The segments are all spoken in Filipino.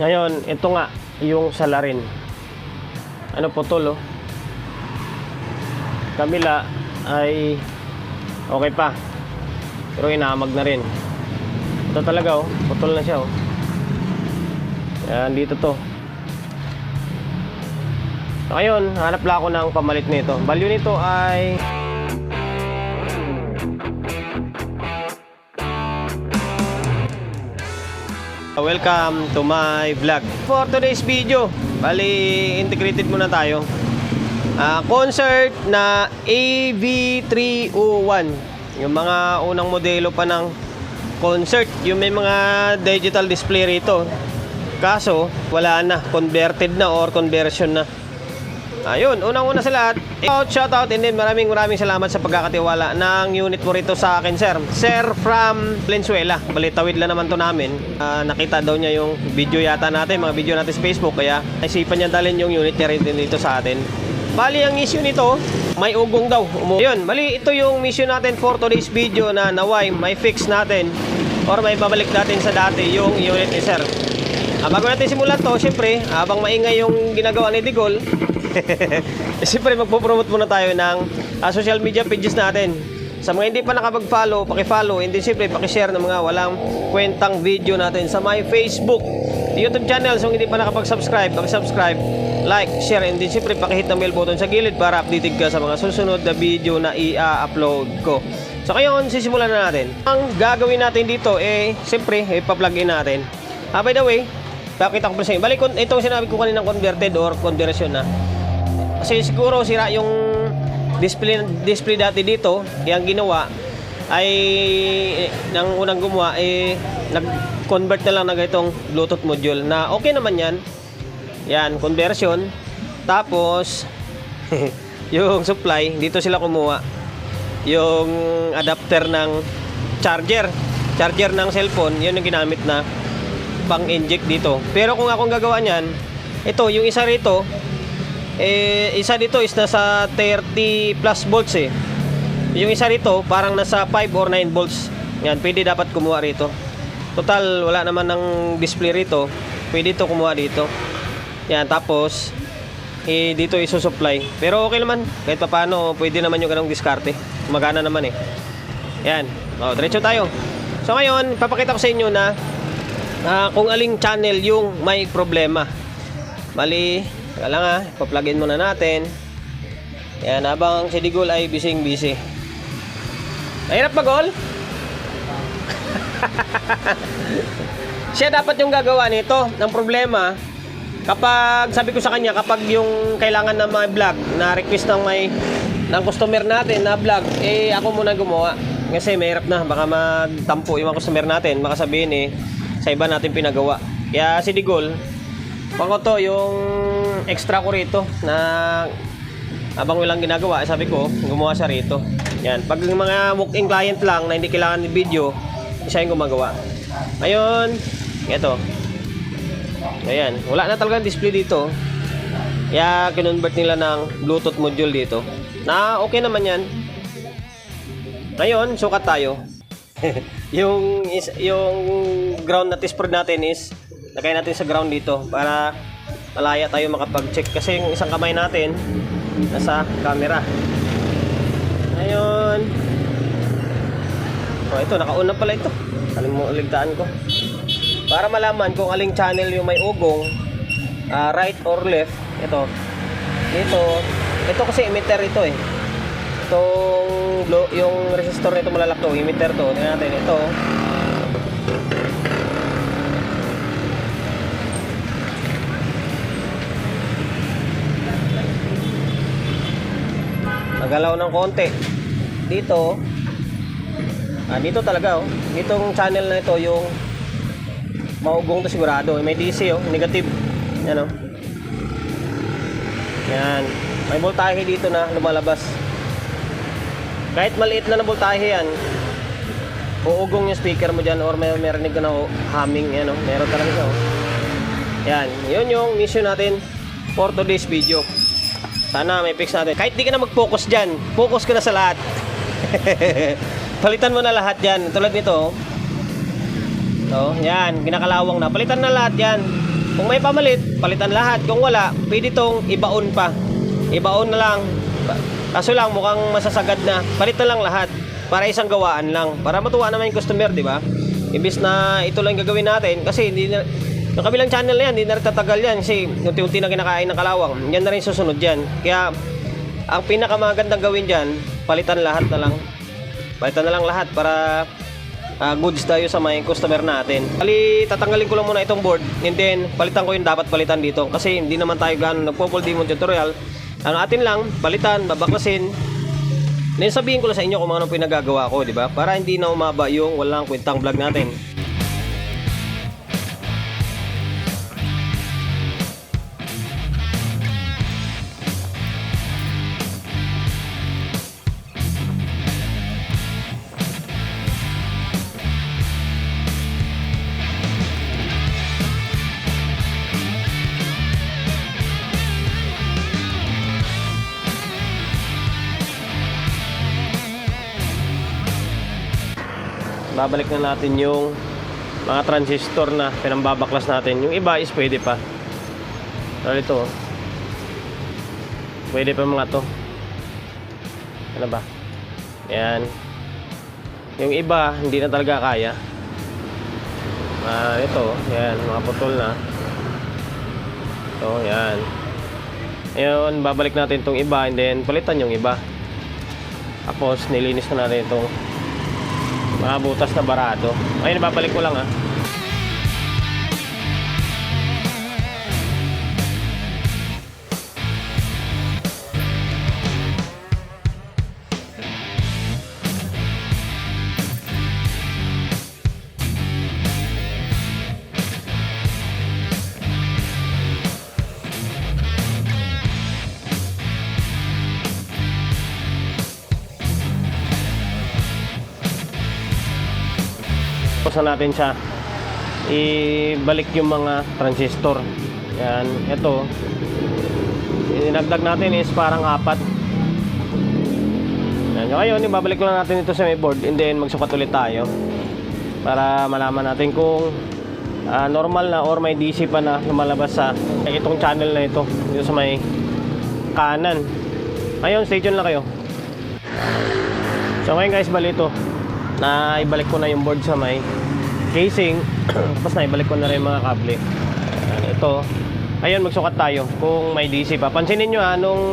Ngayon, ito nga, yung salarin. Ano putol, oh. Kabila ay okay pa. Pero inamag na rin. Ito talaga, oh. Putol na siya, oh. Yan, dito to. Ngayon, hanap lang ako ng pamalit nito. Value nito ay Welcome to my vlog. For today's video, bali integrated muna tayo. Ah, concert na AV301. Yung mga unang modelo pa ng concert, yung may mga digital display rito. Kaso, wala na, converted na or conversion na. Ayun, unang-una sa lahat, shout, out and then maraming maraming salamat sa pagkakatiwala ng unit mo rito sa akin, sir. Sir from Valenzuela. Balitawid lang naman to namin. Ah, nakita daw niya yung video yata natin, mga video natin sa Facebook, kaya naisipan niya dalhin yung unit niya rin dito sa atin. Bali, ang issue nito, may ugong daw. Umu- Ayun, mali, ito yung mission natin for today's video na naway, may fix natin or may babalik natin sa dati yung unit ni sir. Ah, bago natin simulan to, syempre, habang maingay yung ginagawa ni Digol, syempre magpo-promote muna tayo ng ah, social media pages natin. Sa mga hindi pa nakapag-follow, paki-follow, and then syempre paki-share ng mga walang kwentang video natin sa my Facebook, YouTube channel. So hindi pa nakapag-subscribe, paki-subscribe, like, share, and then syempre paki-hit ng bell button sa gilid para updated ka sa mga susunod na video na i-upload ko. So ngayon, sisimulan na natin. Ang gagawin natin dito, eh, syempre, ipa-plug in natin. Ah, by the way, Pakita ko pa sa inyo. Balik, itong sinabi ko kanina converted or conversion na. Kasi siguro sira yung display display dati dito, ang ginawa ay eh, nang unang gumawa eh nag-convert na lang na itong Bluetooth module na okay naman yan. Yan, conversion. Tapos yung supply, dito sila kumuha. Yung adapter ng charger, charger ng cellphone, yun yung ginamit na pang-inject dito. Pero kung akong gagawa niyan, ito, yung isa rito, eh, isa dito is nasa 30 plus volts eh. Yung isa rito, parang nasa 5 or 9 volts. Yan, pwede dapat kumuha rito. Total, wala naman ng display rito. Pwede ito kumuha dito. Yan, tapos, eh, dito isusupply. Pero okay naman, kahit pa paano, pwede naman yung ganong diskarte. Magana naman eh. Yan, o, diretso tayo. So ngayon, papakita ko sa inyo na Ah, kung aling channel yung may problema. Bali, teka lang ha, pa-plugin muna natin. Yan, habang si Digol ay bising busy. Mahirap ba, Gol? Siya dapat yung gagawa nito ng problema. Kapag, sabi ko sa kanya, kapag yung kailangan na may vlog, na request ng may ng customer natin na vlog, eh ako muna gumawa. Kasi mahirap na, baka magtampo yung mga customer natin, baka sabihin eh, sa iba natin pinagawa. Kaya si Digol, pang to yung extra ko rito na habang walang ginagawa, eh, sabi ko, gumawa siya rito. Yan, pag yung mga walk-in client lang na hindi kailangan ng video, siya yung gumagawa. Ngayon, ito. Ayan, wala na talaga display dito. Kaya kinonvert nila ng Bluetooth module dito. Na okay naman yan. Ngayon, sukat tayo. yung is, yung ground na test natin is lagay natin sa ground dito para malaya tayo makapag-check kasi yung isang kamay natin nasa camera. Ngayon, oh, ito naka-on na pala ito. Alam mo ligtaan ko. Para malaman kung aling channel yung may ugong, ah, right or left, ito. Dito, ito kasi emitter ito eh. Itong yung resistor nito malalak emitter to. Tingnan natin ito. Nagalaw ng konti. Dito, ah, dito talaga oh. Itong channel na ito yung maugong to sigurado. May DC oh, negative. Yan oh. Yan. May voltahe dito na lumalabas. Kahit maliit na na voltahe yan, uugong yung speaker mo dyan or may marinig ka na oh, humming. Yan oh. Meron talaga siya oh. Yan. Yun yung mission natin for today's video. Sana may fix natin. Kahit di ka na mag-focus dyan, focus ka na sa lahat. Palitan mo na lahat dyan. Tulad nito. Oh, yan. Kinakalawang na. Palitan na lahat yan. Kung may pamalit, palitan lahat. Kung wala, pwede tong ibaon pa. Ibaon na lang. Kaso lang, mukhang masasagad na. Palitan lang lahat. Para isang gawaan lang. Para matuwa naman yung customer, di ba? Imbis na ito lang gagawin natin. Kasi hindi na... Yung kabilang channel na yan, hindi na rin tatagal yan. Kasi unti-unti na kinakain ng kalawang. Yan na rin susunod yan. Kaya, ang pinakamagandang gawin dyan, palitan lahat na lang. Palitan na lang lahat para ah, goods tayo sa may customer natin. Bali, tatanggalin ko lang muna itong board and then palitan ko yung dapat palitan dito kasi hindi naman tayo gano'n nagpo-full demon tutorial. Ang atin lang, palitan, babaklasin. Then sabihin ko lang sa inyo kung ano pinagagawa ko, di ba? Para hindi na umaba yung walang kwentang vlog natin. Babalik na natin yung mga transistor na pinambabaklas natin. Yung iba is pwede pa. Pero ito, pwede pa mga to. Ano ba? Yan. Yung iba, hindi na talaga kaya. Ah, ito, yan, mga putol na. Ito, yan. Ngayon, babalik natin itong iba and then palitan yung iba. Tapos, nilinis na natin itong mga butas na barado. Ayun, babalik ko lang ah. Tapos na natin siya ibalik yung mga transistor. Yan, ito. Dinagdag natin is parang apat. Yan, ngayon, ibabalik ko lang natin ito sa may board and then magsukat ulit tayo para malaman natin kung ah, normal na or may DC pa na lumalabas sa itong channel na ito dito sa may kanan. Ayun, stay tuned lang kayo. So ngayon guys, bali ito na ibalik ko na yung board sa may casing. Tapos na ibalik ko na rin mga kable. Ito. Ayun magsukat tayo kung may DC pa. Pansinin nyo ha nung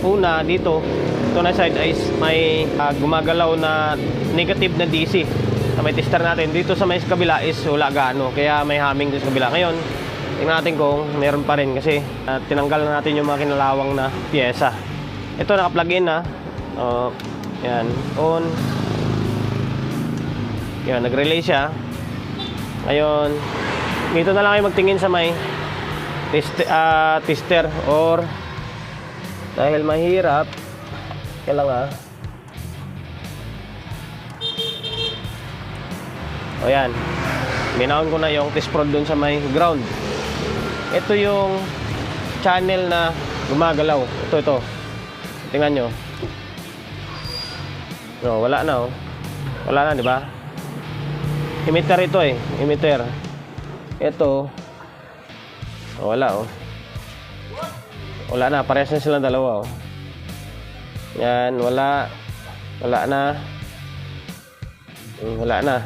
una dito ito na side is may ah, gumagalaw na negative na DC sa may tester natin. Dito sa may kabila is wala gaano. Kaya may humming sa kabila. Ngayon tingnan natin kung meron pa rin kasi ah, tinanggal na natin yung mga kinalawang na pyesa. Ito naka-plug in na oh, yan on yan, nag-relay siya. Ngayon, dito na lang kayo magtingin sa may test, ah, tester or dahil mahirap, kaya lang ah. O yan, minaon ko na yung test prod dun sa may ground. Ito yung channel na gumagalaw. Ito, ito. Tingnan nyo. No, wala na oh. Wala na, di ba? Emitter ito eh, emitter. Ito, wala oh. Wala na, parehas na silang dalawa oh. Yan, wala. Wala na. Mm, Wala na.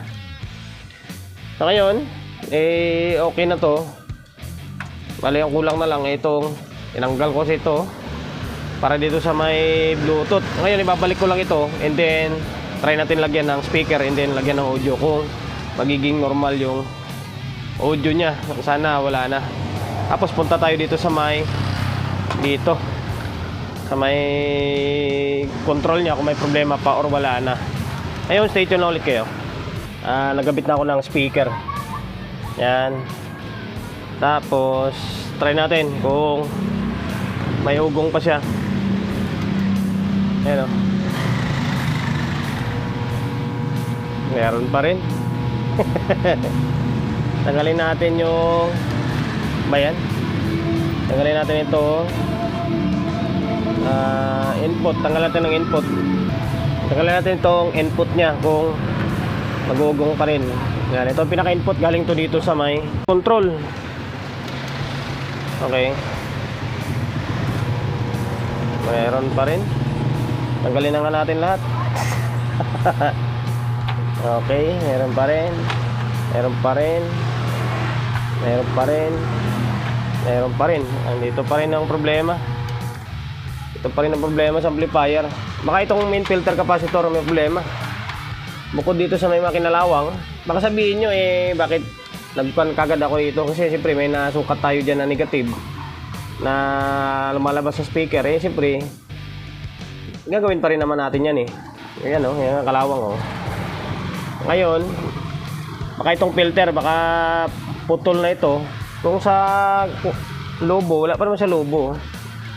Sa ngayon, eh, okay na to. Bali, ang kulang na lang itong tinanggal ko sa ito para dito sa may bluetooth. Ngayon, ibabalik ko lang ito and then try natin lagyan ng speaker and then lagyan ng audio kung magiging normal yung audio niya. Sana wala na. Tapos punta tayo dito sa may dito sa may control niya kung may problema pa or wala na. Ayun, stay tuned na ulit kayo. Ah, nagabit na ako ng speaker. Yan. Tapos try natin kung may ugong pa siya. Ayan o. Meron pa rin. Tanggalin natin yung bayan. Tanggalin natin ito. ah, input. Tanggalin natin ng input. Tanggalin natin itong input niya kung magugong pa rin. Yan, ito ang pinaka-input galing to dito sa may control. Okay. Meron pa rin. Tanggalin na nga natin lahat. okay, meron pa rin. Meron pa rin. Meron pa rin. Meron pa rin. Andito pa rin ang problema. Ito pa rin ang problema sa amplifier. Baka itong main filter capacitor may problema. Bukod dito sa may makinalawang, baka sabihin nyo eh bakit nagpan kagad ako ito kasi siyempre may nasukat tayo dyan na negative na lumalabas sa speaker eh siyempre gagawin pa rin naman natin yan eh yan oh, yan ang kalawang oh ngayon baka itong filter baka putol na ito. Kung sa lobo wala pa naman sa lobo.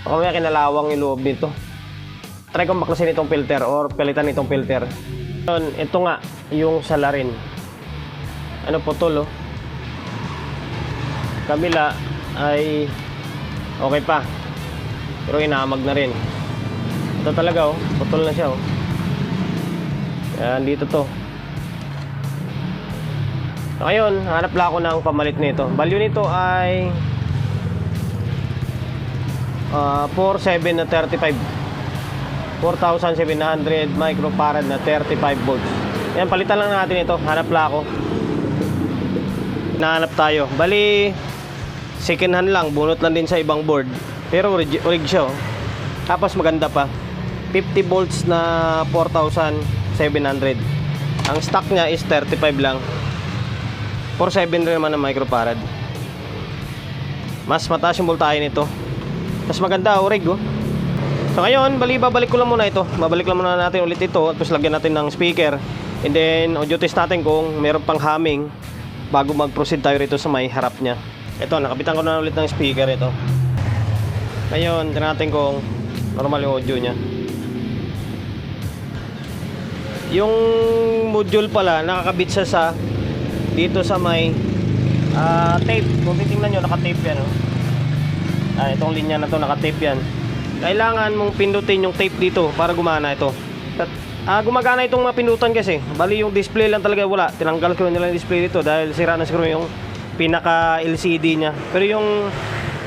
Baka may kinalawang yung loob nito. Try kong baklasin itong filter or palitan itong filter. Yun, ito nga yung salarin. Ano putol oh. Kabila ay okay pa. Pero inamag na rin. Ito talaga oh. Putol na siya oh. Yan dito to so, ngayon hanap lang ako ng pamalit nito. Value nito ay ah 47 na 35 4,700 microfarad na 35 volts. Yan palitan lang natin ito. Hanap lang ako. Nahanap tayo. Bali second hand lang. Bunot lang din sa ibang board. Pero rig, rig siya oh. tapos maganda pa. 50 volts na 4,700 ang stock niya is 35 lang 47 rin naman ng microfarad mas mataas yung voltahe nito mas maganda oh, rig oh So ngayon, bali babalik ko lang muna ito. Babalik lang muna natin ulit ito at tapos lagyan natin ng speaker. And then audio test natin kung meron pang humming bago mag-proceed tayo rito sa may harap niya. Ito, nakabitan ko na ulit ng speaker ito. Ngayon, tingnan natin kung normal yung audio niya. Yung module pala, nakakabit siya sa dito sa may ah, tape. Kung titingnan nyo, naka-tape yan. Oh. Ah, itong linya na to naka-tape yan kailangan mong pindutin yung tape dito para gumana ito. At, ah, gumagana itong mga pindutan kasi. Bali yung display lang talaga wala. Tinanggal ko nila yung display dito dahil sira na siguro yung pinaka LCD niya. Pero yung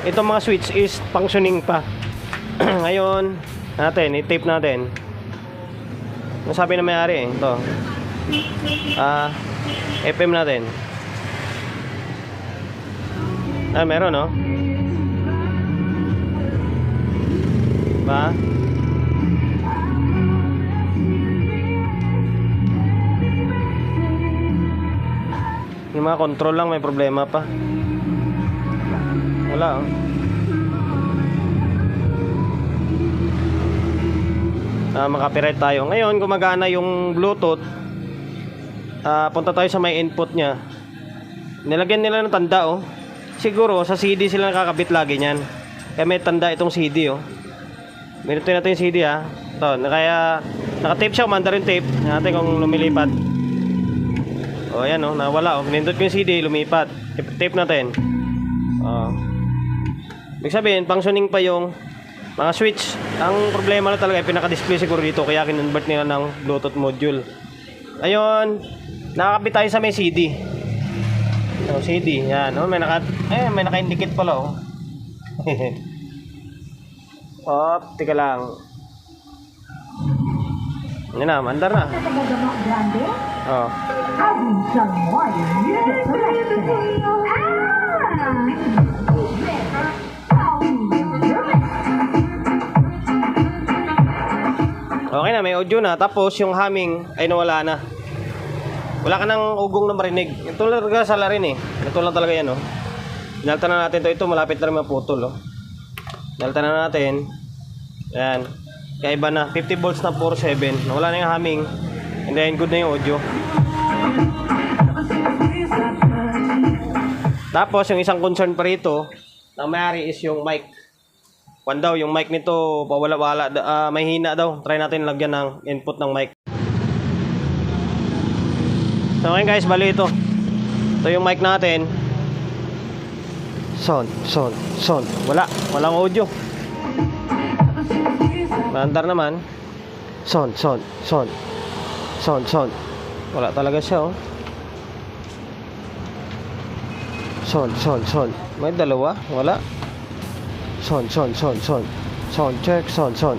itong mga switch is functioning pa. Ngayon, natin, i-tape natin. Ang sabi na may-ari eh, ito. Ah, FM natin. Ah, meron no? Ba? Yung mga control lang may problema pa. Wala oh. Ah, makapiright tayo. Ngayon, gumagana yung Bluetooth. Ah, punta tayo sa may input niya. Nilagyan nila ng tanda oh. Siguro sa CD sila nakakabit lagi niyan. Kaya may tanda itong CD oh. Minutin natin yung CD ha. Ito, na kaya naka-tape siya, umanda rin tape. Natin kung lumilipat. O, ayan o, nawala o. Pinindot ko yung CD, lumipat. Tape, tape natin. O. Ibig sabihin, functioning pa yung mga switch. Ang problema na talaga, ay pinaka-display siguro dito. Kaya kinonvert nila ng Bluetooth module. Ayun, nakakabit tayo sa may CD. O, CD, yan. O, may naka, eh, may naka-indicate pala o. Op, tika lang. Yan na, mandar na. Sa Tagagamak Grande, Oh. Alvin Salmoy Music Okay na, may audio na. Tapos yung humming ay nawala na. Wala ka ng ugong na marinig. Ito lang talaga sa larin eh. Ito lang talaga yan oh. Inalta na natin to. Ito malapit na rin maputol oh. Inalta na natin. Ayan. Kaya iba na. 50 volts na 4.7. Nawala na yung humming. And then good na yung audio. Tapos yung isang concern pa rito na mayari is yung mic. Kwan daw, yung mic nito pawala-wala, ah, may hina daw. Try natin lagyan ng input ng mic. So ngayon guys, bali ito. Ito yung mic natin. Sound, sound, sound. Wala, walang audio. Maandar naman. Sound, sound, sound. Sound, sound. Wala talaga siya oh. Sound, sound, sound. May dalawa, wala. Son, son, son, son. Son, check, son, son.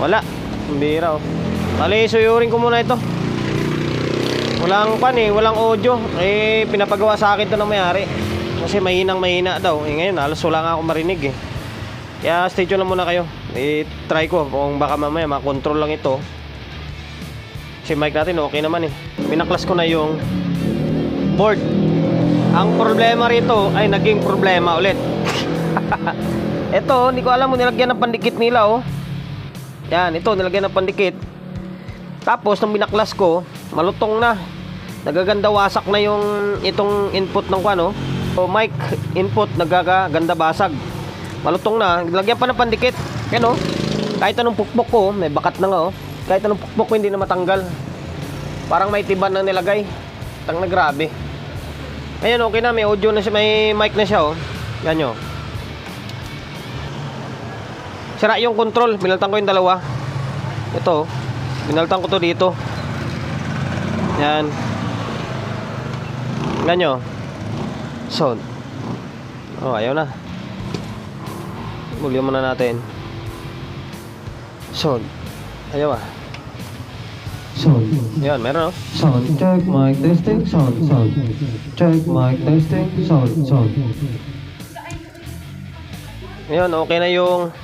Wala. Ang bira oh. Tali, suyurin ko muna ito. Walang pan eh, walang audio. Eh, pinapagawa sa akin to ng mayari. Kasi mahinang mahina daw. Eh ngayon, halos wala nga ako marinig eh. Kaya stay tuned lang muna kayo. I-try ko kung baka mamaya makontrol lang ito. Kasi mic natin okay naman eh. Pinaklas ko na yung board. Ang problema rito ay naging problema ulit. ito, hindi ko alam mo nilagyan ng pandikit nila oh. Yan, ito nilagyan ng pandikit. Tapos nung binaklas ko, malutong na. Nagaganda wasak na yung itong input ng ano. O mic input nagaganda basag. Malutong na, lagyan pa ng pandikit. Yan oh. Kahit anong pukpok ko, may bakat na nga oh. Kahit anong pukpok ko hindi na matanggal. Parang may tiban na nilagay. Tang na grabe. Ayan okay na, may audio na siya, may mic na siya oh. Yan nyo. Sira yung control, binaltan ko yung dalawa. Ito, binaltan ko to dito. Yan. Ganyo. Sound. Oh, ayaw na. Volume muna natin. Sound. Ayaw ah. Sound. Yan, meron oh. Sound. Check mic testing. Sound. Sound. Check mic testing. Sound. Sound. Ngayon, okay na yung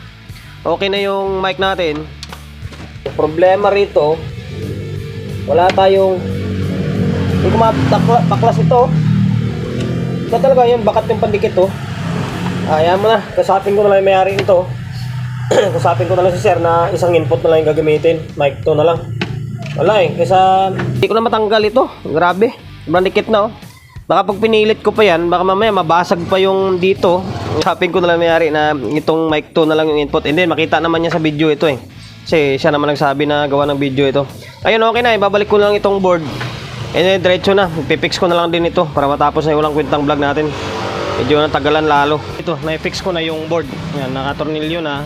okay na yung mic natin. Problema rito, wala tayong hindi ko mapaklas ito. Ito talaga yung bakat yung pandikit to. Ayan mo na, kasapin ko na lang yung may-ari nito. kasapin ko na lang si sir na isang input na lang yung gagamitin. Mic to na lang. Wala eh, kaysa hindi ko na matanggal ito. Grabe, sobrang dikit na oh. Baka pag pinilit ko pa yan, baka mamaya mabasag pa yung dito. Sabihin ko na lang may-ari na itong mic to na lang yung input. And then makita naman niya sa video ito eh. Kasi siya naman nagsabi na gawa ng video ito. Ayun, okay na. Ibabalik ko na lang itong board. And then diretso na. Pipix ko na lang din ito para matapos na yung walang kwentang vlog natin. Medyo natagalan lalo. Ito, na-fix ko na yung board. Yan, nakatornilyo na.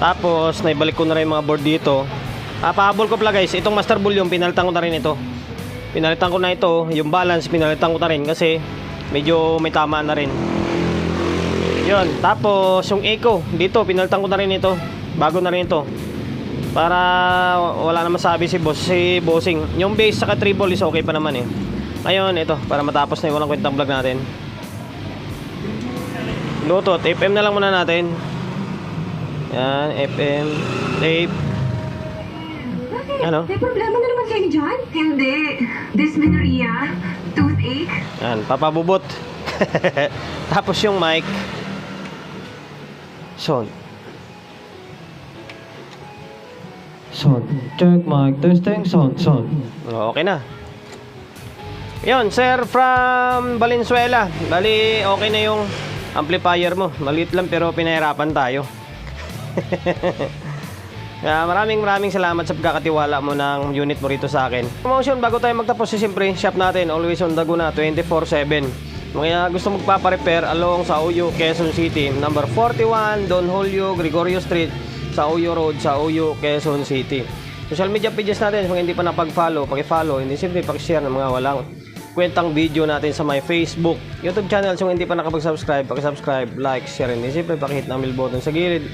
Tapos, naibalik ko na rin yung mga board dito. Ah, pahabol ko pala guys. Itong master bull yung pinalitan ko na rin ito. Pinalitan ko na ito. Yung balance, pinalitan ko na rin kasi medyo may tama na rin. Yun. Tapos, yung echo. Dito, pinalitan ko na rin ito. Bago na rin ito. Para wala naman sabi si boss, si bossing. Yung bass saka treble is okay pa naman eh. Ngayon, ito. Para matapos na yung walang kwentang vlog natin. Bluetooth. FM na lang muna natin. Yan. FM. Tape. Ano? May problema na naman kayo dyan? Hindi. Dysmenorrhea, toothache. Yan, papabubot. Tapos yung mic. Sound. Sound. Check mic testing. Sound. Sound. Oh, Okay na. Yon, sir from Valenzuela. Bali, okay na yung amplifier mo. Maliit lang pero pinahirapan tayo. Kaya maraming maraming salamat sa pagkakatiwala mo ng unit mo rito sa akin. Promotion, bago tayo magtapos si siyempre, shop natin, always on Laguna, 24-7. Mga gusto magpaparepair along sa Uyo, Quezon City, number 41, Don Julio, Gregorio Street, sa Uyo Road, sa Uyo, Quezon City. Social media pages natin, kung hindi pa napag-follow, paki-follow, hindi siyempre paki-share ng mga walang kwentang video natin sa my Facebook, YouTube channel. Kung hindi pa nakapag-subscribe, paki-subscribe, like, share, hindi siyempre paki-hit ng bell button sa gilid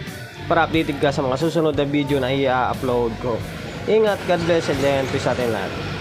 para updated ka sa mga susunod na video na i-upload ko. Ingat, God bless, and then peace sa atin lahat.